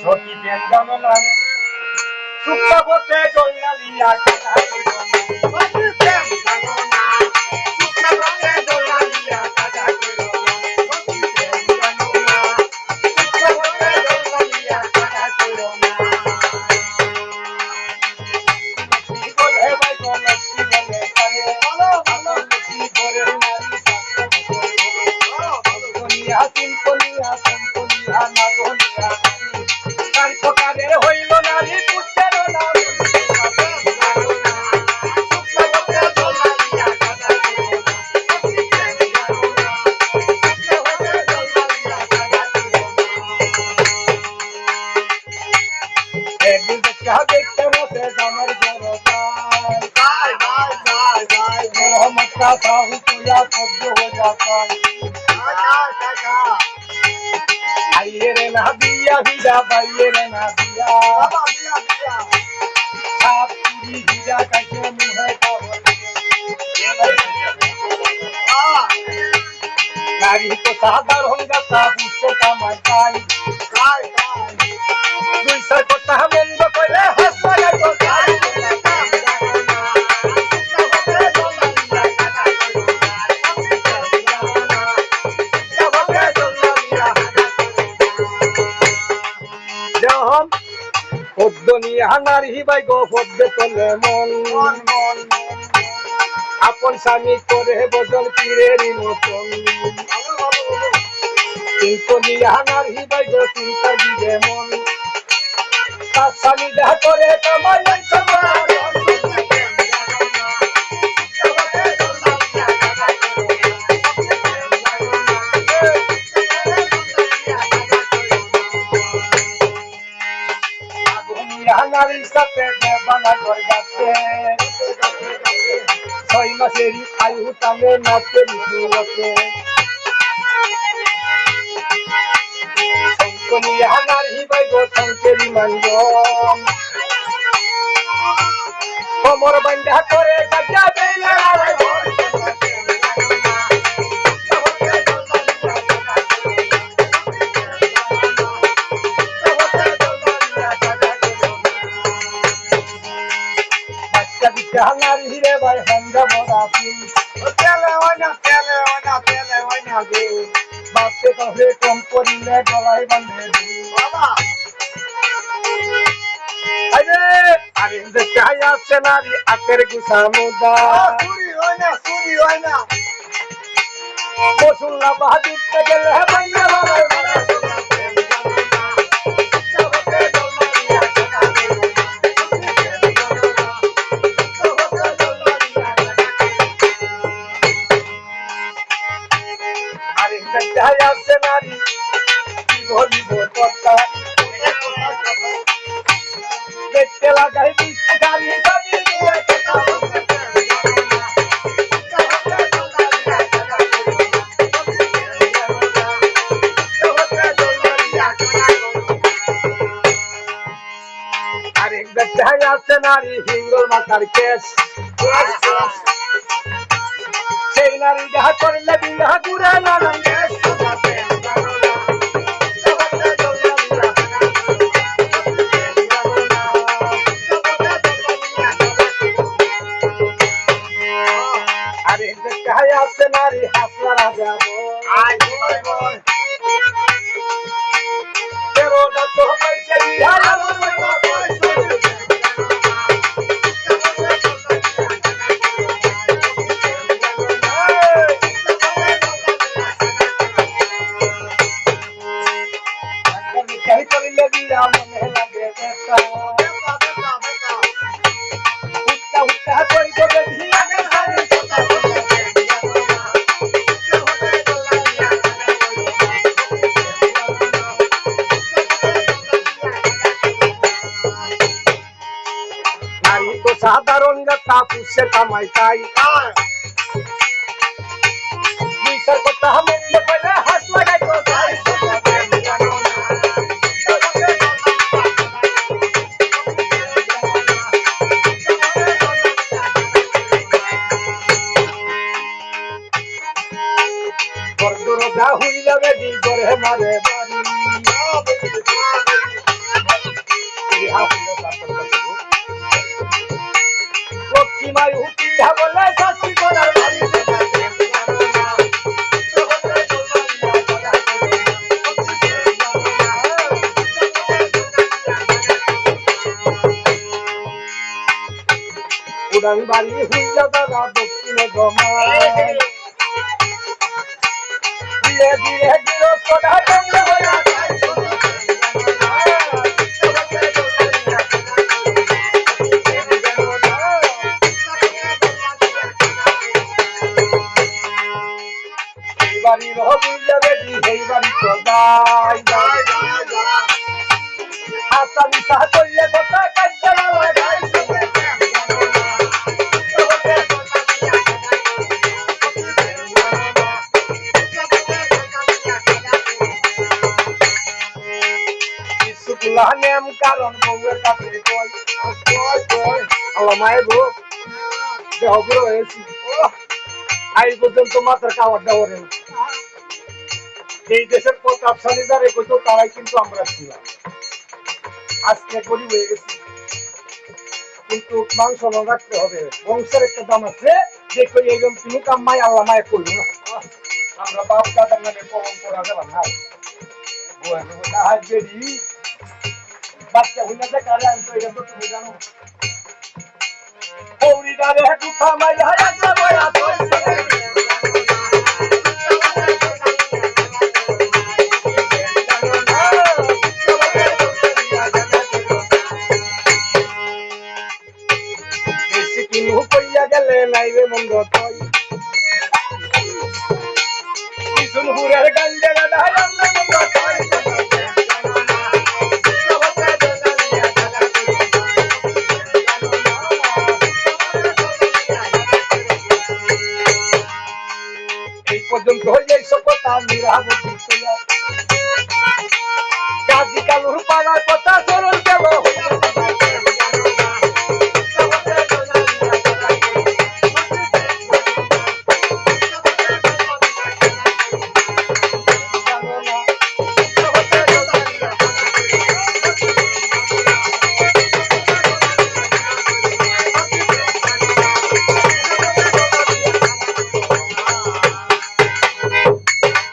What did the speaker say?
সখী প্রেম জানো না সুপ্ত পথে জল্লালিয়া चाहता हूँ तो या कब्ज हो जाता हूँ। आइए रे ना दिया भी रे ना दिया आप का क्यों मुँह है नारी को सादर होगा साबुत से का मचाई दूसरे को तहमे হানার হিবাই গো পদ্ম তোলে মন। আপন স্বামী করে বদল পীরের মতন। কিন্তু নিয়ে হিবাই গো চিন্তার দিবে মন। তার স্বামী দেখা করে তোমার নারীর করে যাচ্ছে ছয় মাসেরই আয়ু টানে নাচে শঙ্কনী মঞ্জন। কোমর বান্ধা করে গাজা বেলা বাচ্চা দিচ্ছে হানার হিরে ভাই হন্দা বড়া ফুল বাপকে কহে কম করিলে গলায় বান্ধে আরে আরে দেখাই আছে নারী আতের গুসা মুদা। বসুল্লা বাহাদুর গেলে বাইনা আরে নারী হিঙ্গল মাথার কেস সেই নারী যাহা করলে বিবাহ ঘুরে না আরেক আছে নারী হাসলা রাজা তেরোটা তো পয়সা দিয়া কহি করিলে দিয়া মনে লাগে বেটা নারী তো সাধারণ তা পুষে কামাই উড়ান বাড়ি হইয়া দাদা দক্ষিণে জমায় ধীরে ধীরে গৃহস্থটা যাই যাই হাসানি সাহা করলে কিছুগুলা নেম কারণ বউয়ের কাছে কই কই কই আল্লাহ মায়ের গো দেহ বুড়ো হয়েছি। আজ পর্যন্ত মাথার খাবার দেওয়া না। এই দেশের প্রতাপশালী যারা কইতো তারাই কিন্তু আমরা ছিলাম। আজকে গরিব হয়ে গেছি। কিন্তু মাংস রাখতে হবে। বংশের একটা দাম আছে। দেখো এইরকম তুমি কাম্মাই আল্লাহ মায় করল না। আমরা বাপ দাদার নামে কলম করা গেলাম না। বাচ্চা হইনা যে কারে আনতো এটা তো তুমি জানো। কৌরি ডালে কুথা